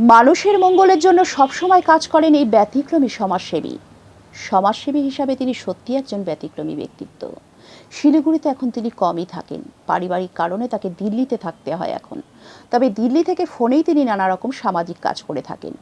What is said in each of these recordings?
মানুষের মঙ্গলের জন্য সবসময় কাজ করেন এই ব্যতিক্রমী সমাজসেবী। সমাজসেবী হিসাবে তিনি সত্যি একজন ব্যতিক্রমী ব্যক্তিত্ব। শিলিগুড়িতে এখন তিনি কমই থাকেন। পারিবারিক কারণে তাকে দিল্লিতে থাকতে হয় এখন। তবে দিল্লি থেকে ফোনেই তিনি নানা রকম সামাজিক কাজ করে থাকেন।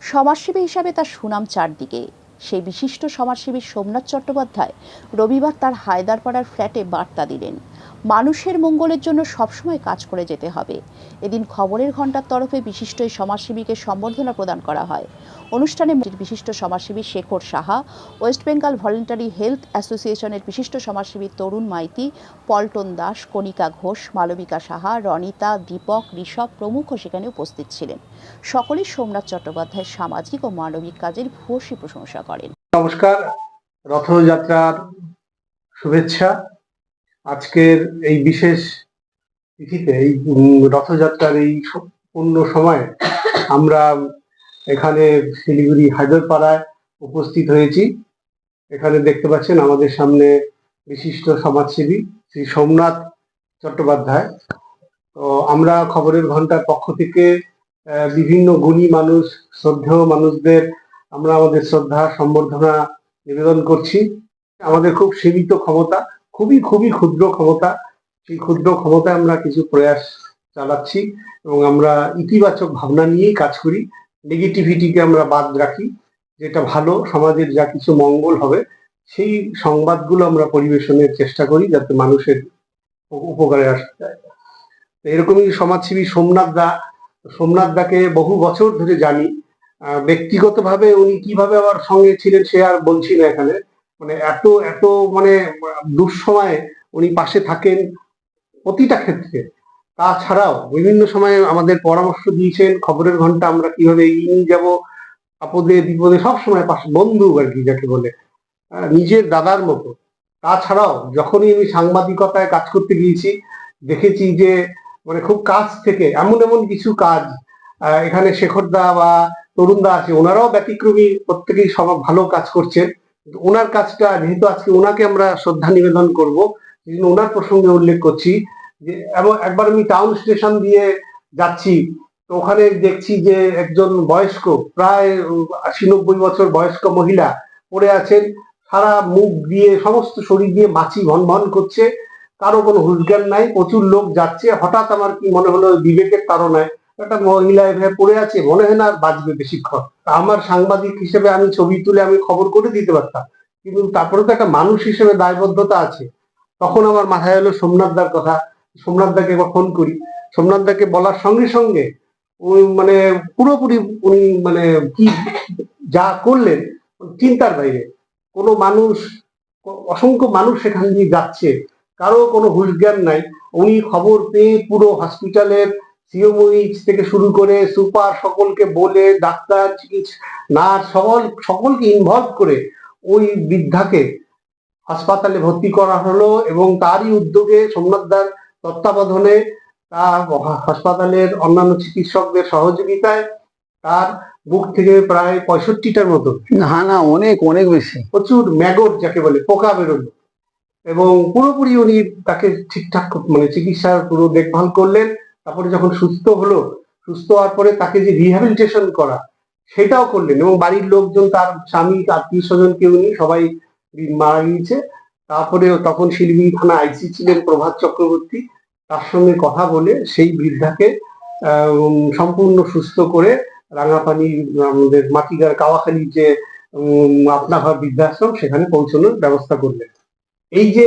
সমাজসেবী হিসাবে তার সুনাম চারদিকে। সেই বিশিষ্ট সমাজসেবী সোমনাথ চট্টোপাধ্যায় রবিবার তার হায়দারপাড়ার ফ্ল্যাটে বার্তা দিলেন। মানুষের মঙ্গলের জন্য সবসময় কাজ করে যেতে হবে। এদিন খবরের ঘণ্টার তরফে বিশিষ্ট এই সমাজসেবীকে সম্বর্ধনা প্রদান করা হয়। অনুষ্ঠানে বিশিষ্ট সমাজসেবী Shekhar Saha, West Bengal voluntary health অ্যাসোসিয়েশনের বিশিষ্ট সমাজসেবী তরুণ মাইতি, পল্টন দাস, কণিকা ঘোষ, মালবিকা সাহা, রনিতা, দীপক, ঋষভ প্রমুখ সেখানে উপস্থিত ছিলেন। সকলেই সোমনাথ চট্টোপাধ্যায়ের সামাজিক ও মানবিক কাজের ভূয়সী প্রশংসা করেন। নমস্কার, রথযাত্রার শুভেচ্ছা। আজকের এই বিশেষ তিথিতে, এই রথযাত্রার এই পূর্ণ সময়ে আমরা এখানে শিলিগুড়ি হায়দরপাড়ায় উপস্থিত হয়েছি। এখানে দেখতে পাচ্ছেন আমাদের সামনে বিশিষ্ট সমাজসেবী শ্রী সোমনাথ চট্টোপাধ্যায়। তো আমরা খবরের ঘণ্টার পক্ষ থেকে বিভিন্ন গুণী মানুষ, শ্রদ্ধেয় মানুষদের আমরা আমাদের শ্রদ্ধা, সম্বর্ধনা নিবেদন করছি। আমাদের খুব সীমিত ক্ষমতা খুবই খুবই ক্ষুদ্র ক্ষমতা। সেই ক্ষুদ্র ক্ষমতায় আমরা কিছু প্রয়াস চালাচ্ছি এবং আমরা ইতিবাচক ভাবনা নিয়েই কাজ করি। নেগেটিভিটিকে আমরা বাদ রাখি, যেটা ভালো, সমাজের যা কিছু মঙ্গল হবে, সেই সংবাদগুলো আমরা পরিবেশনের চেষ্টা করি যাতে মানুষের উপকারে আসতে যায় এরকমই সমাজসেবী সোমনাথ দা, সোমনাথ দাকে বহু বছর ধরে জানি। ব্যক্তিগতভাবে উনি কীভাবে আমার সঙ্গে ছিলেন সে আর বলছি না এখানে। মানে এত এত মানে দুঃসময়ে উনি পাশে থাকেন প্রতিটা ক্ষেত্রে। তাছাড়াও বিভিন্ন সময়ে আমাদের পরামর্শ দিয়েছেন, খবরের ঘণ্টা আমরা কীভাবে নিয়ে যাব, আপদে, বিপদে সব সময় পাশে বন্ধু আর কি যাকে বলে নিজের দাদার মতো। তাছাড়াও যখনই আমি সাংবাদিকতায় কাজ করতে গিয়েছি, দেখেছি যে মানে খুব কাছ থেকে এমন এমন কিছু কাজ এখানে শেখরদা বা তরুণদা আছে, ওনারাও ব্যতিক্রমী, প্রত্যেকেই সব ভালো কাজ করছে কিন্তু ওনার কাজটা, যেহেতু আজকে ওনাকে আমরা শ্রদ্ধা নিবেদন করব ওনার প্রসঙ্গে উল্লেখ করছি যে এমন একবার আমি টাউন স্টেশন দিয়ে যাচ্ছি, তো ওখানে দেখছি যে একজন বয়স্ক, প্রায় আশি নব্বই বছর বয়স্ক মহিলা পড়ে আছেন। সারা মুখ দিয়ে, সমস্ত শরীর দিয়ে মাছি ভন ভন করছে। কারও কোনো হুঁশজ্ঞান নাই, প্রচুর লোক যাচ্ছে। হঠাৎ আমার কি মনে হলো, বিবেকের তাড়নায় একটা মহিলা এভাবে পড়ে আছে, মনে হয় না আর বাঁচবে বেশিক্ষণ। আমার সাংবাদিক হিসেবে আমি ছবি তুলে আমি খবর করে দিতে পারতাম। কিন্তু তারপরে তো একটা মানুষ হিসেবে দায়বদ্ধতা আছে। তখন আমার মাথায় এলো সোমনাথ দার কথা। সোমনাথ দাকে একবার ফোন করি। সোমনাথ দাকে বলার সঙ্গে সঙ্গে উনি মানে পুরোপুরি উনি মানে কি যা করলেন, চিন্তার বাইরে। কোনো মানুষ, অসংখ্য মানুষ সেখান দিয়ে যাচ্ছে। কারও কোনো হুশ জ্ঞান নাই। উনি খবর পেয়ে পুরো হসপিটালের সিওমইচ থেকে শুরু করে সুপার সকলকে বলে ডাক্তার চিকিৎসা নার্স সকল সকলকে ইনভলভ করে ওই বৃদ্ধাকে হাসপাতালে ভর্তি করা হলো এবং তারই উদ্যোগে সোমনাথদার তত্ত্বাবধানে তার হাসপাতালের অন্যান্য চিকিৎসকদের সহযোগিতায় তার বুক থেকে প্রায় পঁয়ষট্টিটার মতো। না না অনেক অনেক বেশি। প্রচুর ম্যাগট যাকে বলে পোকা বেরোলো। এবং পুরোপুরি উনি তাকে ঠিকঠাক মানে চিকিৎসার পুরো দেখভাল করলেন। তারপরে যখন সুস্থ হলো, সুস্থ হওয়ার পরে তাকে যে রিহ্যাবিলিটেশন করা, সেটাও করলেন এবং বাড়ির লোকজন, তার স্বামী আত্মীয় স্বজন কেউ নেই, সবাই মারা গিয়েছে। তারপরে তখন শিলিগুড়ি থানা আইসি ছিলেন প্রভাত চক্রবর্তী। তার সঙ্গে কথা বলে সেই বৃদ্ধাকে সম্পূর্ণ সুস্থ করে রাঙাপানি, আমাদের মাটিগার কাওয়াখালীর যে আপনাঘর বৃদ্ধাশ্রম, সেখানে পৌঁছানোর ব্যবস্থা করলেন। এই যে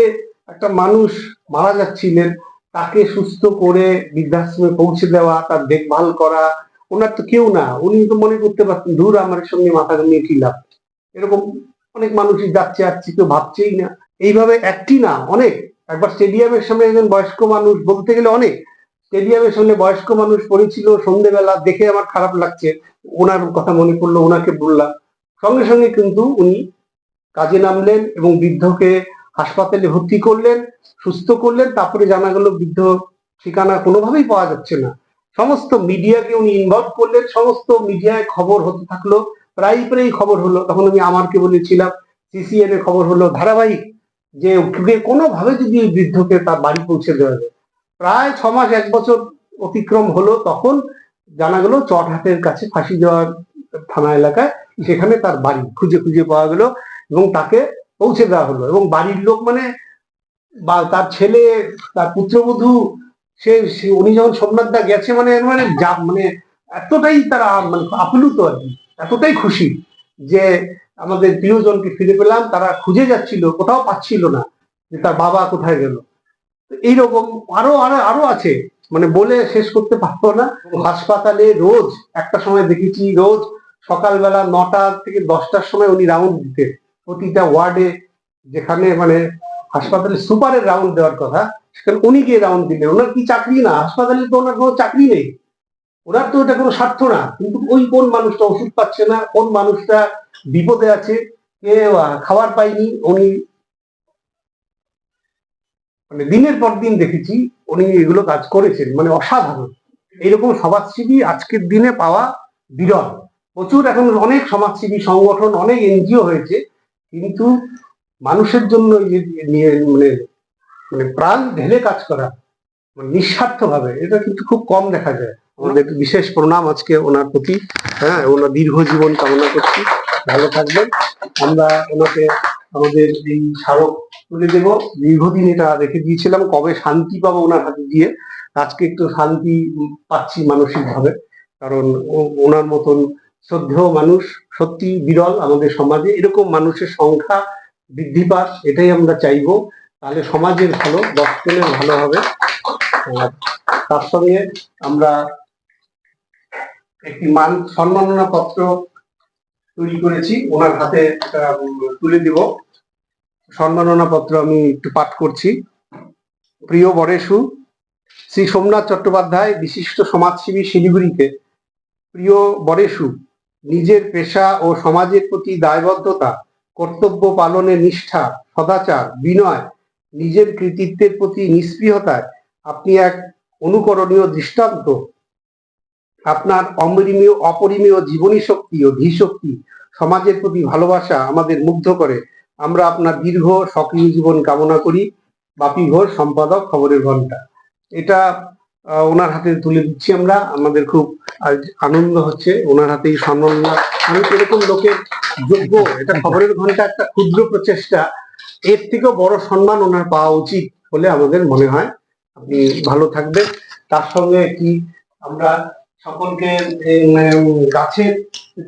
একটা মানুষ মারা যাচ্ছিলেন তাকে সুস্থ করে বৃদ্ধাশ্রমে পৌঁছে দেওয়া, তার দেখভাল করা, ওনার তো কেউ না। উনি তো মনে করতে পারতেন দূর আমার সঙ্গে মাথা নিয়ে কি লাভ? এরকম অনেক মানুষই যাচ্ছে, আসছে, কেউ ভাবছেই না। এইভাবে একটি না, অনেক। একবার স্টেডিয়ামের সামনে একজন বয়স্ক মানুষ, বলতে গেলে অনেক। স্টেডিয়ামের সামনে বয়স্ক মানুষ পড়েছিল, সন্ধেবেলা দেখে আমার খারাপ লাগছে। ওনার কথা মনে পড়ল, ওনাকে বললাম। সঙ্গে সঙ্গে কিন্তু উনি কাজে নামলেন এবং বৃদ্ধকে হাসপাতালে ভর্তি করলেন, সুস্থ করলেন, তারপরে জানা গেল বৃদ্ধ ঠিকানা কোনোভাবেই পাওয়া যাচ্ছে না। সমস্ত মিডিয়াকে উনি ইনভলভ করলেন, সমস্ত মিডিয়ায় খবর হতে থাকল, প্রায় প্রায় খবর হলো, তখন আমি আমারকে বলেছিলাম, সিসিএন এ খবর হলো, ধারাবাহিক, যে কোনোভাবে যদি বৃদ্ধকে তার বাড়ি পৌঁছে দেওয়া যায়। প্রায় ছ মাস, এক বছর অতিক্রম হলো, তখন জানা গেল চটহাটের কাছে ফাঁসি দেওয়ার থানা এলাকায় সেখানে তার বাড়ি খুঁজে খুঁজে পাওয়া গেল এবং তাকে পৌঁছে দেওয়া হলো এবং বাড়ির লোক মানে বা তার ছেলে, তার পুত্রবধূ, সে উনি যখন সোমনাথ দা গেছে মানে মানে যা- মানে এতটাই তারা মানে আপ্লুত আর কি, এতটাই খুশি যে আমাদের প্রিয়জনকে ফিরে পেলাম, তারা খুঁজে যাচ্ছিল, কোথাও পাচ্ছিল না যে তার বাবা কোথায় গেল। এইরকম আরও আরও আরও আছে মানে বলে শেষ করতে পারব না। হাসপাতালে রোজ একটা সময় দেখেছি, রোজ সকালবেলা নটা থেকে দশটার সময় উনি রাউন্ড দিতেন। প্রতিটা ওয়ার্ডে যেখানে মানে হাসপাতালে সুপারের রাউন্ড দেওয়ার কথা, সেখানে উনি গিয়ে রাউন্ড দিলেন। ওনার কি চাকরি না? হাসপাতালে তো ওনার কোনো চাকরি নেই। ওনার তো এটা কোনো স্বার্থ না। কিন্তু ওই কোন মানুষটা ওষুধ পাচ্ছে না। কোন মানুষটা বিপদে আছে। কে খাবার পায়নি উনি। মানে দিনের পর দিন দেখেছি উনি এগুলো কাজ করেছেন। মানে অসাধারণ। এইরকম সমাজসেবী আজকের দিনে পাওয়া বিরল। প্রচুর এখন অনেক সমাজসেবী সংগঠন, অনেক এনজিও হয়েছে। কিন্তু মানুষের জন্য নিয়ে মানে মানে প্রাণ ঢেলে কাজ করা মানে নিঃস্বার্থ ভাবে এটা কিন্তু খুব কম দেখা যায়। আমাদের বিশেষ প্রণাম আজকে ওনার প্রতি। হ্যাঁ ওনার দীর্ঘ জীবন কামনা করছি। ভালো থাকবেন। আমরা ওনাকে আমাদের এই স্মারক তুলে দেব। দীর্ঘদিন এটা রেখে দিয়েছিলাম। কবে শান্তি পাবো ওনার হাতে দিয়ে, আজকে একটু শান্তি পাচ্ছি মানসিক ভাবে কারণ ওনার মতন শ্রদ্ধেয় মানুষ, সত্যি বিরল আমাদের সমাজে। এরকম মানুষের সংখ্যা বৃদ্ধি পাক, এটাই আমরা চাইব। তাহলে সমাজের ভালো দশজনের ভালো হবে। তার সঙ্গে আমরা একটি মান সম্মাননা পত্র তৈরি করেছি। ওনার হাতে তুলে দিব। সম্মাননা পত্র আমি একটু পাঠ করছি। প্রিয় বরেশু, শ্রী সোমনাথ চট্টোপাধ্যায় বিশিষ্ট সমাজসেবী শিলিগুড়িতে। প্রিয় বরেশু নিজের পেশা ও সমাজের প্রতি দায়বদ্ধতা, কর্তব্য পালনের নিষ্ঠা, সদাচার, বিনয়, নিজের কৃতিত্বের প্রতি নিস্পৃহতায় আপনি এক অনুকরণীয় দৃষ্টান্ত। আপনার অমরিমীয়, অপরিমেয় জীবনী শক্তি ও ধীশক্তি সমাজের প্রতি ভালোবাসা আমাদের মুগ্ধ করে। আমরা আপনার দীর্ঘ, সক্রিয় জীবন কামনা করি। বাপি ঘোষ সম্পাদক, খবরের ঘণ্টা এটা ওনার হাতে তুলে দিচ্ছি আমরা। আমাদের খুব আনন্দ হচ্ছে। ওনার হাতে এই সম্মাননা আমি এরকম লোকের যোগ্য, এটা খবরের ঘণ্টা, একটা ক্ষুদ্র প্রচেষ্টা। এর থেকেও বড় সম্মান ওনার পাওয়া উচিত বলে আমাদের মনে হয়। আপনি ভালো থাকবেন। তার সঙ্গে কি আমরা সকলকে গাছের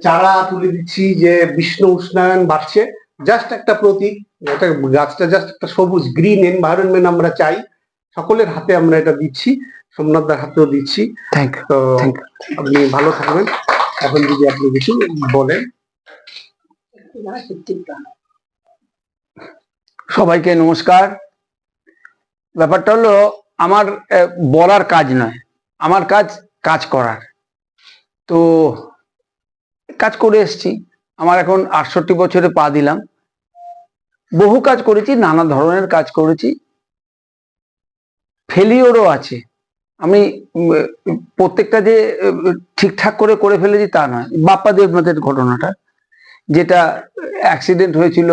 চারা তুলে দিচ্ছি যে বিষ্ণু উষ্ণায়ন বাড়ছে। জাস্ট একটা প্রতীক গাছটা জাস্ট একটা সবুজ, গ্রিন এনভায়রনমেন্ট আমরা চাই। সকলের হাতে আমরা এটা দিচ্ছি সোমনাথদার হাতেও দিচ্ছি। থ্যাংক তো আপনি ভালো থাকবেন। এখন যদি আপনি কিছু বলেন। সবাইকে নমস্কার। ব্যাপারটা হলো আমার বলার কাজ নয়। আমার কাজ কাজ করার। তো কাজ করে এসছি। আমার এখন আটষট্টি বছরে পা দিলাম। বহু কাজ করেছি নানা ধরনের কাজ করেছি। ফেলিওরও আছে। আমি প্রত্যেকটা যে ঠিকঠাক করে করে ফেলেছি তা নয়। বাপ্পা দেবনাথের ঘটনাটা যেটা অ্যাক্সিডেন্ট হয়েছিল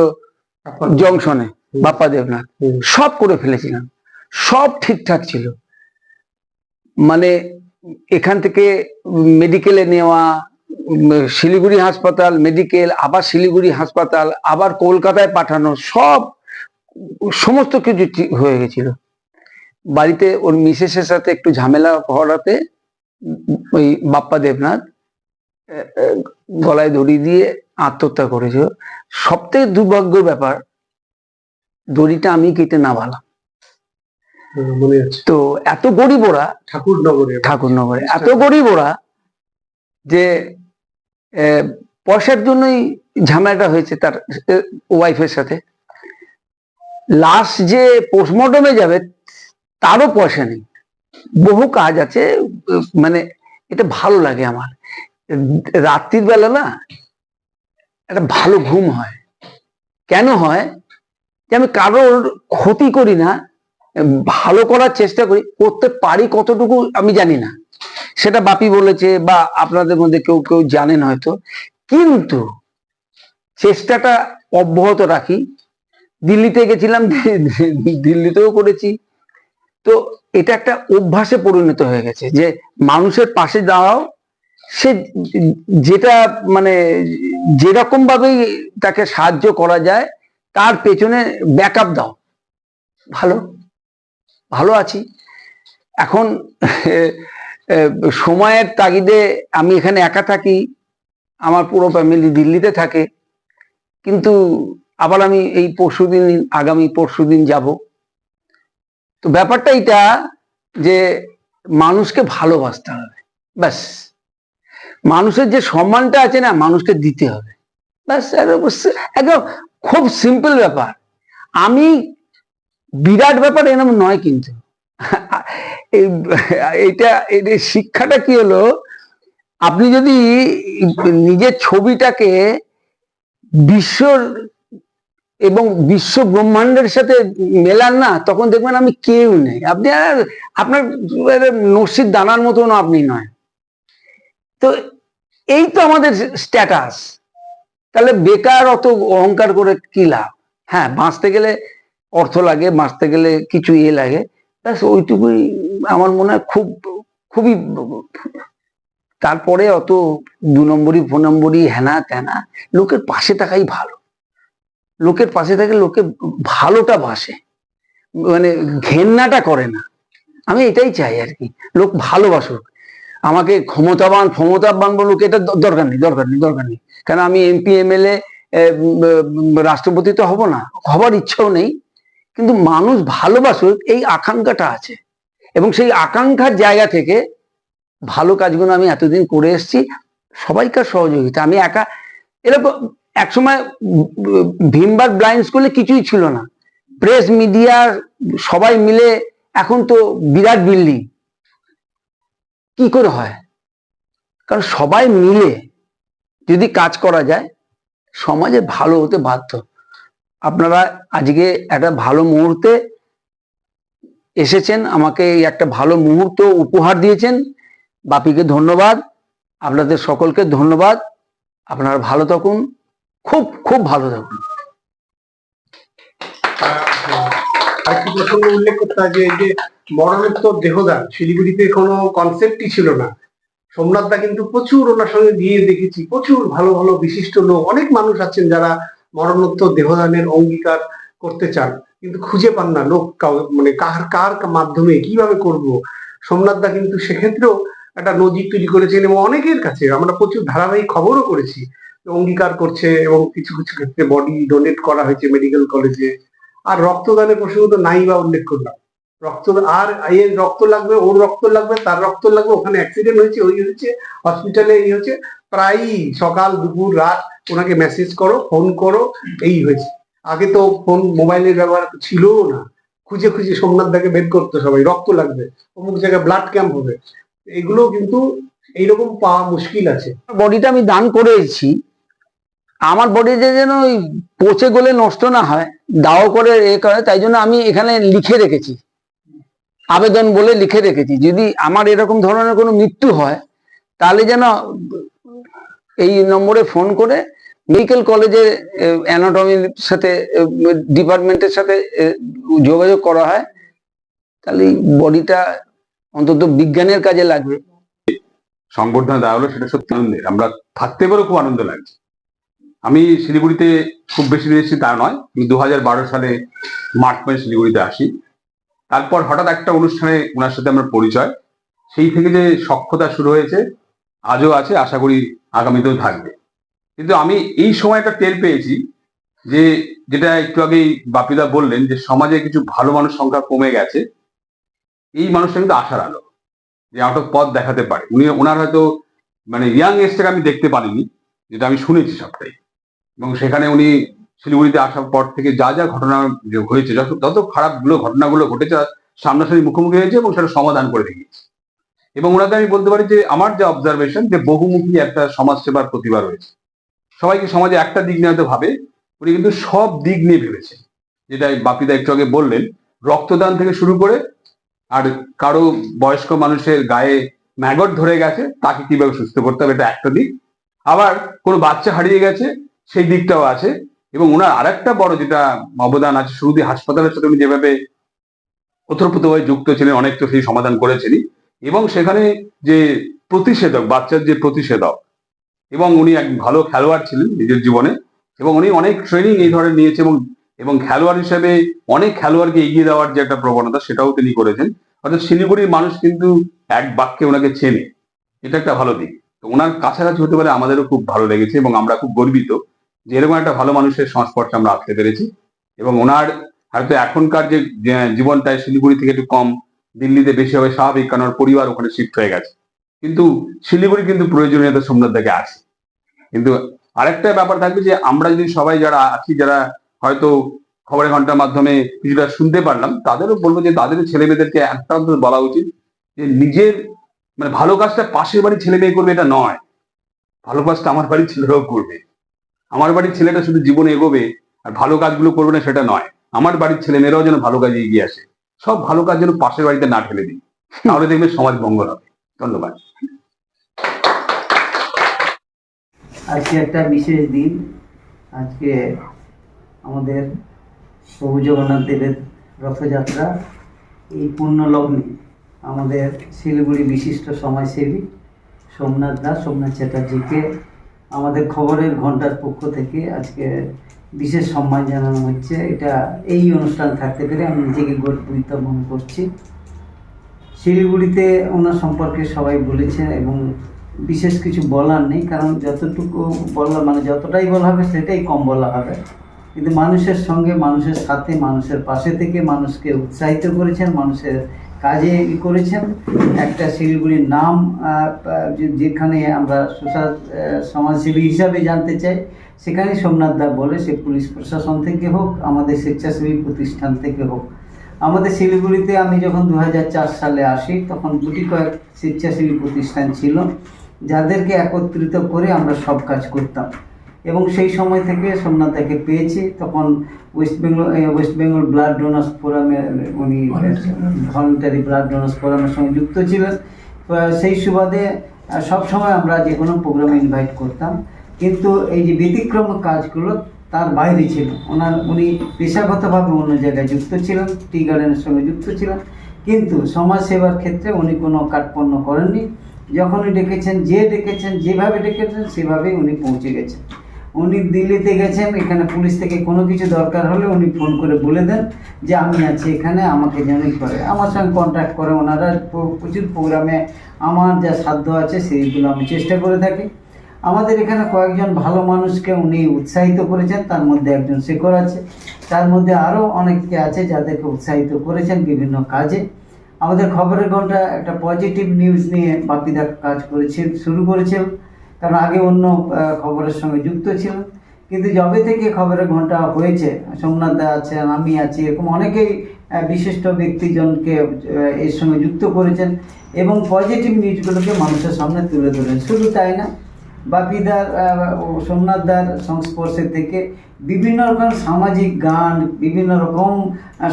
জংশনে বাপ্পা দেবনাথ সব করে ফেলেছিলাম। সব ঠিকঠাক ছিল। মানে এখান থেকে মেডিকেলে নেওয়া শিলিগুড়ি হাসপাতাল মেডিকেল আবার শিলিগুড়ি হাসপাতাল আবার কলকাতায় পাঠানো সব সমস্ত কিছু ঠিক হয়ে গেছিল। বাড়িতে ওর মিসেসের সাথে একটু ঝামেলা হওয়াতে ওই বাপ্পা দেবনাথ গলায় দড়ি দিয়ে আত্মহত্যা করেছিল। সব থেকে দুর্ভাগ্যের ব্যাপার দড়িটা আমি কেটে না ভালাম। হুম, মনে আছে। তো এত গরিব ওরা ঠাকুরনগরে। ঠাকুরনগরে এত গরিব ওরা যে আহ, পয়সার জন্যই ঝামেলাটা হয়েছে তার ওয়াইফের সাথে। লাশ যে পোস্টমর্টমে যাবে তারও পয়সা নেই। বহু কাজ আছে মানে এটা ভালো লাগে আমার। রাত্রির বেলা না একটা ভালো ঘুম হয়। কেন হয় যে আমি কারোর ক্ষতি করি না, ভালো করার চেষ্টা করি, করতে পারি কতটুকু আমি জানি না। সেটা বাপি বলেছে বা আপনাদের মধ্যে কেউ কেউ জানেন হয়তো। কিন্তু চেষ্টাটা অব্যাহত রাখি। দিল্লিতে গেছিলাম, দিল্লিতেও করেছি। তো এটা একটা অভ্যাসে পরিণত হয়ে গেছে যে মানুষের পাশে দাঁড়াও, সে যেটা মানে যেরকম ভাবেই তাকে সাহায্য করা যায়, তার পেছনে ব্যাকআপ দাও। ভালো ভালো আছি। এখন সময়ের তাগিদে আমি এখানে একা থাকি, আমার পুরো ফ্যামিলি দিল্লিতে থাকে, কিন্তু আবার আমি এই পরশুদিন, আগামী পরশুদিন যাব। তো ব্যাপারটা এটা যে মানুষকে ভালোবাসতে হবে, ব্যাস। মানুষের যে সম্মানটা আছে না, মানুষকে দিতে হবে। ব্যাস, একদম খুব সিম্পল ব্যাপার। আমি বিরাট ব্যাপার এরকম নয় কিন্তু। এই শিক্ষাটা কি হলো, আপনি যদি নিজের ছবিটাকে বিশ্বর এবং বিশ্ব ব্রহ্মাণ্ডের সাথে মেলান না, তখন দেখবেন আমি কেউ নেই। আপনি আর আপনার নসির দানার মতন আপনি নয়। তো এই তো আমাদের স্ট্যাটাস তাহলে বেকার অত অহংকার করে কি লাভ? হ্যাঁ বাঁচতে গেলে অর্থ লাগে, বাঁচতে গেলে কিছু ইয়ে লাগে। ব্যাস, ওইটুকুই আমার মনে হয় খুব, খুবই তারপরে অত দু নম্বরই ফোন নম্বরই হ্যানা ত্যানা লোকের পাশে থাকাই ভালো। লোকের পাশে থাকে, লোকে ভালোটা বাসে মানে ঘেন্নাটা করে না। আমি এটাই চাই আর কি, লোক ভালোবাসুক। আমাকে ক্ষমতাবান ক্ষমতাবান বলুক, এটা দরকার নেই দরকার নেই দরকার নেই। কারণ আমি এমপি এমএলএ রাষ্ট্রপতি তো হব না, হবার ইচ্ছেও নেই। কিন্তু মানুষ ভালোবাসুক, এই আকাঙ্ক্ষাটা আছে। এবং সেই আকাঙ্ক্ষার জায়গা থেকে ভালো কাজগুলো আমি এতদিন করে এসেছি, সবাইকার সহযোগিতা। আমি একা, এরকম একসময় ভীমবার ব্লাইন্ড স্কুলে কিছুই ছিল না। প্রেস মিডিয়া সবাই মিলে এখন তো বিরাট বিল্ডিং কি করে হয়? কারণ সবাই মিলে যদি কাজ করা যায়, সমাজে ভালো হতে বাধ্য। আপনারা আজকে একটা ভালো মুহূর্তে এসেছেন, আমাকে একটা ভালো মুহূর্ত উপহার দিয়েছেন। বাপিকে ধন্যবাদ। আপনাদের সকলকে ধন্যবাদ। আপনারা ভালো থাকুন। খুব খুব ভালো থাকুন। উল্লেখ করতে হয় যে, এই যে দেহদান, শিলিগুড়িতে কোনো কনসেপ্টই ছিল না। সোমনাথ দা কিন্তু প্রচুর ওনার সঙ্গে গিয়ে দেখেছি, প্রচুর ভালো ভালো বিশিষ্ট লোক। অনেক মানুষ আছেন যারা মরণোত্তর দেহদানের অঙ্গীকার করতে চান, কিন্তু খুঁজে পান না লোক মানে কার কার মাধ্যমে, কীভাবে করব? সোমনাথ দা কিন্তু সেক্ষেত্রেও একটা নজির তৈরি করেছেন এবং অনেকের কাছে আমরা প্রচুর ধারাবাহিক খবরও করেছি। অঙ্গীকার করছে এবং কিছু কিছু ক্ষেত্রে বডি ডোনেট করা হয়েছে মেডিকেল কলেজে আর রক্তদানের প্রসঙ্গ তো নাই বা উল্লেখ করলাম। রক্ত আর এর রক্ত লাগবে, ওর রক্ত লাগবে, তার রক্ত লাগবে, ওখানে অ্যাক্সিডেন্ট হয়েছে, ওই হয়েছে হসপিটালে এই হচ্ছে, প্রায়ই সকাল, দুপুর, রাত ওনাকে মেসেজ করো ফোন করো, এই হয়েছে। আগে তো ফোন মোবাইলের ব্যবহার তো ছিলও না। খুঁজে খুঁজে সোমনাথ দাকে বের করতো সবাই, রক্ত লাগবে, অমুক জায়গায় ব্লাড ক্যাম্প হবে। এগুলো কিন্তু এইরকম পাওয়া মুশকিল আছে। বডিটা আমি দান করে এসেছি আমার বডিতে যেন ওই পচে গলে নষ্ট না হয়, দাও করে এ করে, তাই জন্য আমি এখানে লিখে রেখেছি। আবেদন বলে লিখে রেখেছি। যদি আমার এরকম ধরনের কোনো মৃত্যু হয়, তাহলে যেন এই নম্বরে ফোন করে মেডিকেল কলেজের অ্যানাটমির সাথে ডিপার্টমেন্টের সাথে যোগাযোগ করা হয়, তাহলে বডিটা অন্তত বিজ্ঞানের কাজে লাগবে। সংবর্ধনা দেওয়া হলো, সেটা সত্যি আনন্দের। আমরা থাকতে পেরেও খুব আনন্দ লাগছে। আমি শিলিগুড়িতে খুব বেশি দিন এসেছি তা নয়। আমি দু হাজার বারো সালে মার্চ মাসে শিলিগুড়িতে আসি। তারপর হঠাৎ একটা অনুষ্ঠানে ওনার সাথে আমার পরিচয়। সেই থেকে যে সক্ষতা শুরু হয়েছে, আজও আছে, আশা করি আগামীতেও থাকবে। কিন্তু আমি এই সময় একটা টের পেয়েছি যে যেটা একটু আগেই বাপিদা বললেন যে সমাজে কিছু ভালো মানুষ সংখ্যা কমে গেছে। এই মানুষটা কিন্তু আশার আলো, যে আউট পথ দেখাতে পারে। উনি ওনার হয়তো মানে ইয়াং এজটাকে আমি দেখতে পারিনি, যেটা আমি শুনেছি সবটাই। এবং সেখানে উনি শিলিগুড়িতে আসার পর থেকে যা যা ঘটনা হয়েছে, যত যত খারাপগুলো ঘটনাগুলো ঘটেছে সামনাসামনি মুখোমুখি হয়েছে এবং সেটা সমাধান করে দেখিয়েছে। এবং ওনাকে আমি বলতে পারি যে আমার যে অবজারভেশন যে বহুমুখী একটা সমাজসেবার প্রতিভা রয়েছে। সবাইকে সমাজে একটা দিক নিয়ে ভাবে, উনি কিন্তু সব দিক নিয়ে ভেবেছেন যেটা বাপিদা একটু আগে বললেন, রক্তদান থেকে শুরু করে আর কারও বয়স্ক মানুষের গায়ে ম্যাগট ধরে গেছে, তাকে কীভাবে সুস্থ করতে হবে, এটা একটা দিক। আবার কোনো বাচ্চা হারিয়ে গেছে সেই দিকটাও আছে। এবং ওনার আর একটা বড় যেটা অবদান আছে শুরুতে হাসপাতালের সাথে উনি যেভাবে ওতপ্রোতভাবে যুক্ত ছিলেন, অনেক তো সেই সমাধান করেছেনই। এবং সেখানে যে প্রতিষেধক, বাচ্চার যে প্রতিষেধক, এবং উনি এক ভালো খেলোয়াড় ছিলেন নিজের জীবনে, এবং উনি অনেক ট্রেনিং এই ধরনের নিয়েছে এবং এবং খেলোয়াড় হিসেবে অনেক খেলোয়াড়কে এগিয়ে দেওয়ার যে একটা প্রবণতা, সেটাও তিনি করেছেন। অর্থাৎ শিলিগুড়ির মানুষ কিন্তু এক বাক্যে ওনাকে চেনে। এটা একটা ভালো দিক। তো ওনার কাছাকাছি হতে পারে আমাদেরও খুব ভালো লেগেছে এবং আমরা খুব গর্বিত যে এরকম একটা ভালো মানুষের সংস্পর্শে আমরা আসতে পেরেছি। এবং ওনার হয়তো এখনকার যে যে জীবনটা শিলিগুড়ি থেকে একটু কম, দিল্লিতে বেশি হবে স্বাভাবিক কারণ ওর পরিবার ওখানে শিফট হয়ে গেছে। কিন্তু শিলিগুড়ি কিন্তু প্রয়োজনীয়তা সোমনাথ দাকে আছে। কিন্তু আরেকটা ব্যাপার থাকবে যে আমরা যদি সবাই যারা আছি, যারা হয়তো খবরের ঘণ্টার মাধ্যমে কিছুটা শুনতে পারলাম, তাদেরও বলব যে তাদের ছেলে মেয়েদেরকে একটা অন্তত বলা উচিত যে নিজের মানে ভালো কাজটা পাশের বাড়ির ছেলে মেয়ে করবে এটা নয়। ভালো কাজটা আমার বাড়ির ছেলেরাও করবে। আমার বাড়ির ছেলেটা শুধু জীবনে এগোবে আর ভালো কাজগুলো করবে না সেটা নয়। আমার বাড়ির ছেলে মেয়েরাও যেন ভালো কাজে এগিয়ে আসে। সব ভালো কাজ যেন পাশের বাড়িতে না ঠেলে দিই। তাহলে দেখবে সমাজ মঙ্গল হবে। ধন্যবাদ। আজকে একটা বিশেষ দিন। আজকে আমাদের প্রভু জগন্নাথ দেবের রথযাত্রা, এই পূর্ণ লগ্নে আমাদের শিলিগুড়ি বিশিষ্ট সমাজসেবী সোমনাথ দাস, সোমনাথ চ্যাটার্জিকে আমাদের খবরের ঘণ্টার পক্ষ থেকে আজকে বিশেষ সম্মান জানানো হচ্ছে। এটা এই অনুষ্ঠান থাকতে পেরে আমি নিজেকে গর্বিত মনে করছি। শিলিগুড়িতে ওনার সম্পর্কে সবাই বলেছে এবং বিশেষ কিছু বলার নেই, কারণ যতটুকু বলা মানে যতটাই বলা হবে সেটাই কম বলা হবে। কিন্তু মানুষের সঙ্গে, মানুষের সাথে, মানুষের পাশে থেকে মানুষকে উৎসাহিত করেছেন, মানুষের কাজে করেছেন। একটা শিলিগুড়ির নাম যেখানে আমরা সুশাস সমাজসেবী হিসাবে জানতে চাই, সেখানে সোমনাথ দা বলে সে পুলিশ প্রশাসন থেকে হোক, আমাদের স্বেচ্ছাসেবী প্রতিষ্ঠান থেকে হোক। আমাদের শিলিগুড়িতে আমি যখন দু হাজার চার সালে আসি, তখন দুটি কয়েক স্বেচ্ছাসেবী প্রতিষ্ঠান ছিল, যাদেরকে একত্রিত করে আমরা সব কাজ করতাম। এবং সেই সময় থেকে সোমনাথকে পেয়েছি। তখন West Bengal West Bengal blood donors ফোরামে উনি ভলেন্টারি ব্লাড ডোনার্স ফোরামের সঙ্গে যুক্ত ছিলেন। সেই সুবাদে সবসময় আমরা যে কোনো প্রোগ্রামে ইনভাইট করতাম। কিন্তু এই যে ব্যতিক্রম কাজগুলো তার বাইরে ছিল। ওনার, উনি পেশাগতভাবে অন্য জায়গায় যুক্ত ছিলেন, টি গার্ডেনের সঙ্গে যুক্ত ছিলেন। কিন্তু সমাজ সেবার ক্ষেত্রে উনি কোনো কাঠপণ্য করেননি। যখনই ডেকেছেন, যে ডেকেছেন, যেভাবে ডেকেছেন, সেভাবেই উনি পৌঁছে গেছেন। উনি দিল্লিতে গেছেন, এখানে পুলিশ থেকে কোনো কিছু দরকার হলে উনি ফোন করে বলে দেন যে আমি আছি এখানে, আমাকে যেনই করে। আমার সঙ্গে কন্ট্যাক্ট করে ওনারা। প্রচুর প্রোগ্রামে আমার যা সাধ্য আছে সেইগুলো আমি চেষ্টা করে থাকি। আমাদের এখানে কয়েকজন ভালো মানুষকে উনি উৎসাহিত করেছেন। তার মধ্যে একজন শেখর আছে। তার মধ্যে আরও অনেকে আছে যাদেরকে উৎসাহিত করেছেন বিভিন্ন কাজে। আমাদের খবরের ঘণ্টা একটা পজিটিভ নিউজ নিয়ে বাপিদা কাজ করেছে শুরু করেছেন কারণ আগে অন্য খবরের সঙ্গে যুক্ত ছিল। কিন্তু যবে থেকে খবরের ঘণ্টা হয়েছে, সোমনাথ দা আছেন আমি আছি, এরকম অনেকেই বিশিষ্ট ব্যক্তিজনকে এর সঙ্গে যুক্ত করেছেন এবং পজিটিভ নিউজগুলোকে মানুষের সামনে তুলে ধরেন। শুধু তাই না, বাপিদার সোমনাথদার সংস্পর্শে থেকে বিভিন্ন রকম সামাজিক গান, বিভিন্ন রকম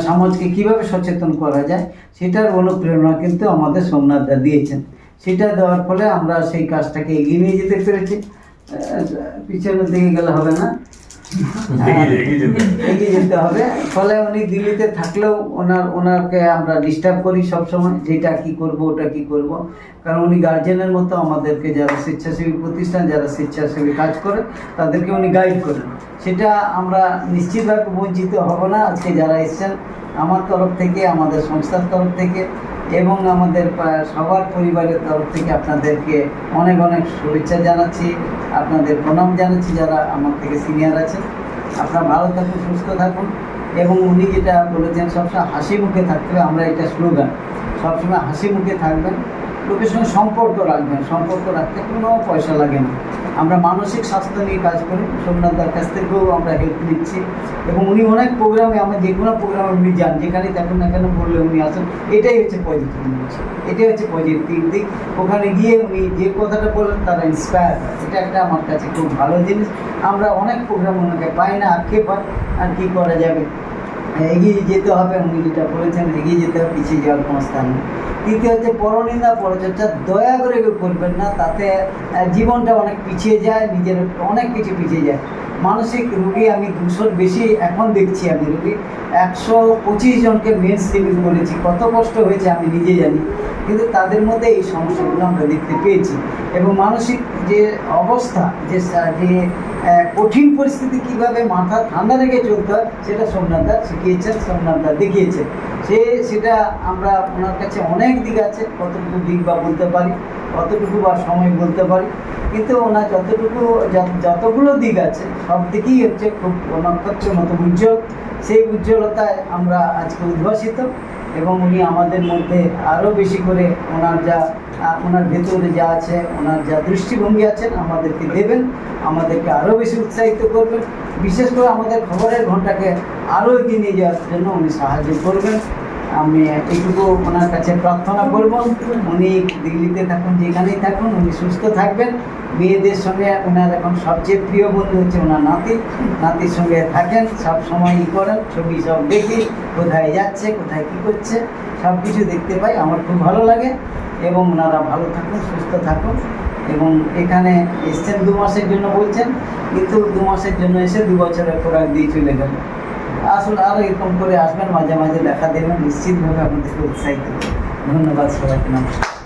সমাজকে কীভাবে সচেতন করা যায়, সেটার অনুপ্রেরণা কিন্তু আমাদের সোমনাথদা দিয়েছেন। সেটা দেওয়ার ফলে আমরা সেই কাজটাকে এগিয়ে নিয়ে যেতে পেরেছি। পিছনের দিকে গেলে হবে না। এগিয়ে যেতে হবে। ফলে উনি দিল্লিতে থাকলেও ওনার ওনাকে আমরা ডিস্টার্ব করি সবসময় যেটা কি করব ওটা কি করব। কারণ উনি গার্জেনের মতো আমাদেরকে যারা স্বেচ্ছাসেবী প্রতিষ্ঠান যারা স্বেচ্ছাসেবী কাজ করে তাদেরকে উনি গাইড করেন। সেটা আমরা নিশ্চিতভাবে বঞ্চিত হব না। আজকে যারা এসছেন আমার তরফ থেকে আমাদের সংস্থার তরফ থেকে এবং আমাদের সবার পরিবারের তরফ থেকে আপনাদেরকে অনেক অনেক শুভেচ্ছা জানাচ্ছি। আপনাদের প্রণাম জানাচ্ছি যারা আমার থেকে সিনিয়র আছে আপনারা ভালো থাকুন, সুস্থ থাকুন এবং উনি যেটা বলেছেন, সবসময় হাসি মুখে থাকতে হবে, আমরা এটা স্লোগান। সবসময় হাসি মুখে থাকবেন। লোকের সঙ্গে সম্পর্ক রাখবেন সম্পর্ক রাখতে কোনো পয়সা লাগে না। আমরা মানসিক স্বাস্থ্য নিয়ে কাজ করি সোমনাথদার কাছ থেকেও আমরা হেল্প নিচ্ছি। এবং উনি অনেক প্রোগ্রামে আমরা যে কোনো প্রোগ্রামে উনি যান, যেখানে থাকুন না কেন বললে উনি আসেন, এটাই হচ্ছে পজিটিভ নিউজ এটাই হচ্ছে পজিটিভ দিক। ওখানে গিয়ে উনি যে কথাটা বললেন, তারা ইন্সপায়ার এটা একটা আমার কাছে খুব ভালো জিনিস। আমরা অনেক প্রোগ্রাম ওনাকে পাই না, আক্ষেপ হয়, আর কী করা যাবে? এগিয়ে যেতে হবে, উনি যেটা বলেছেন, এগিয়ে যেতে হবে, পিছিয়ে যাওয়ার কোনো স্থান নেই। তৃতীয় হচ্ছে পরনিন্দা পরচর্চা, দয়া করে কেউ করবেন না, তাতে জীবনটা অনেক পিছিয়ে যায়, নিজের অনেক কিছু পিছিয়ে যায়। মানসিক রুগী আমি দুশোর বেশি এখন দেখছি আমি রুগী। একশো পঁচিশ জনকে মেন স্ট্রিমিং করেছি। কত কষ্ট হয়েছে আমি নিজে জানি। কিন্তু তাদের মধ্যে এই সমস্যাগুলো আমরা দেখতে পেয়েছি। এবং মানসিক যে অবস্থা, যে যে কঠিন পরিস্থিতি কীভাবে মাথা ঠান্ডা রেখে চলতে হয়, সেটা সোমনাথদা শিখিয়েছেন সোমনাথদা দেখিয়েছেন। সে, সেটা আমরা ওনার কাছে অনেক দিক আছে, কতটুকু দিক বা বলতে পারি। কতটুকু বা সময় বলতে পারি। কিন্তু ওনার যতটুকু যতগুলো দিক আছে, সব দিকেই হচ্ছে খুব নক্ষত্রের মতো উজ্জ্বল সেই উজ্জ্বলতায় আমরা আজকে উদ্ভাসিত এবং উনি আমাদের মধ্যে আরও বেশি করে ওনার যা, ওনার ভেতরে যা আছে, ওনার যা দৃষ্টিভঙ্গি আছেন আমাদেরকে দেবেন, আমাদেরকে আরও বেশি উৎসাহিত করবেন। বিশেষ করে আমাদের খবরের ঘন্টাকে আরও এগিয়ে নিয়ে যাওয়ার জন্য উনি সাহায্য করবেন। আমি এইটুকু ওনার কাছে প্রার্থনা করব। উনি দিল্লিতে থাকুন, যেখানেই থাকুন, উনি সুস্থ থাকবেন। মেয়েদের সঙ্গে ওনার এখন সবচেয়ে প্রিয় বন্ধু হচ্ছে ওনার নাতি। নাতির সঙ্গে থাকেন, সব সময় ই করেন, ছবি সব দেখি, কোথায় যাচ্ছে, কোথায় কী করছে সব কিছু দেখতে পাই, আমার খুব ভালো লাগে। এবং ওনারা ভালো থাকুন, সুস্থ থাকুন। এবং এখানে এসছেন দু মাসের জন্য বলছেন, কিন্তু দু মাসের জন্য এসে দু বছরের খোরাক দিয়ে চলে গেল। আসলে আরও এরকম করে আসবেন, মাঝে মাঝে দেখা দেবেন নিশ্চিতভাবে আপনাদেরকে উৎসাহিত। ধন্যবাদ সবাইকে, নমস্কার